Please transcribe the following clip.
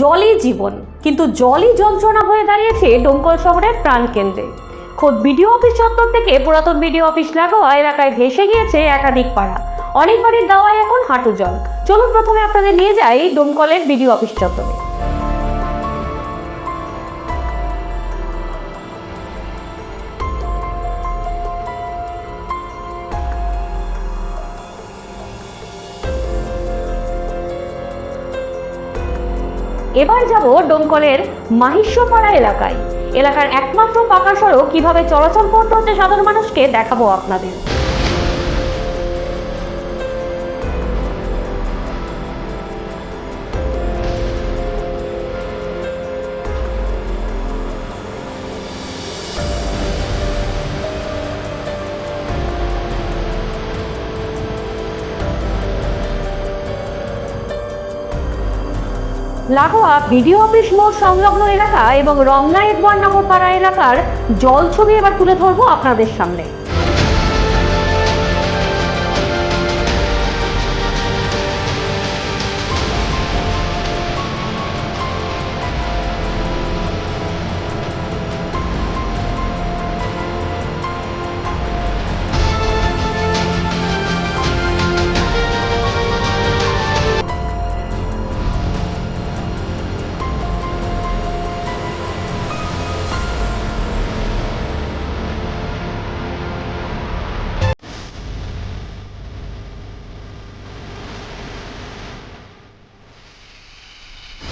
জলই জীবন। কিন্তু জলই যন্ত্রণা হয়ে দাঁড়িয়েছে ডোমকল শহরের প্রাণকেন্দ্রে। খোদ বিডিও অফিস চত্বর থেকে পুরাতন বিডিও অফিস লাগোয়া এলাকায় ভেসে গিয়েছে একাধিক পাড়া। অনেক বাড়ির দাওয়ায় এখন হাঁটু জল। চলুন প্রথমে আপনাদের নিয়ে যাই ডোমকলের বিডিও অফিস চত্বরে। এবার যাব ডোমকলের মাহিষ্যপাড়া এলাকায়। এলাকার একমাত্র পাকা সড়ক কীভাবে চলাচল করতে হচ্ছে সাধারণ মানুষকে দেখাবো আপনাদের। লাগোয়া বিডিও অফিস মোড় সংলগ্ন এলাকা এবং রমনা একবার নগর পাড়া এলাকার জল ছবি এবার তুলে ধরবো আপনাদের সামনে।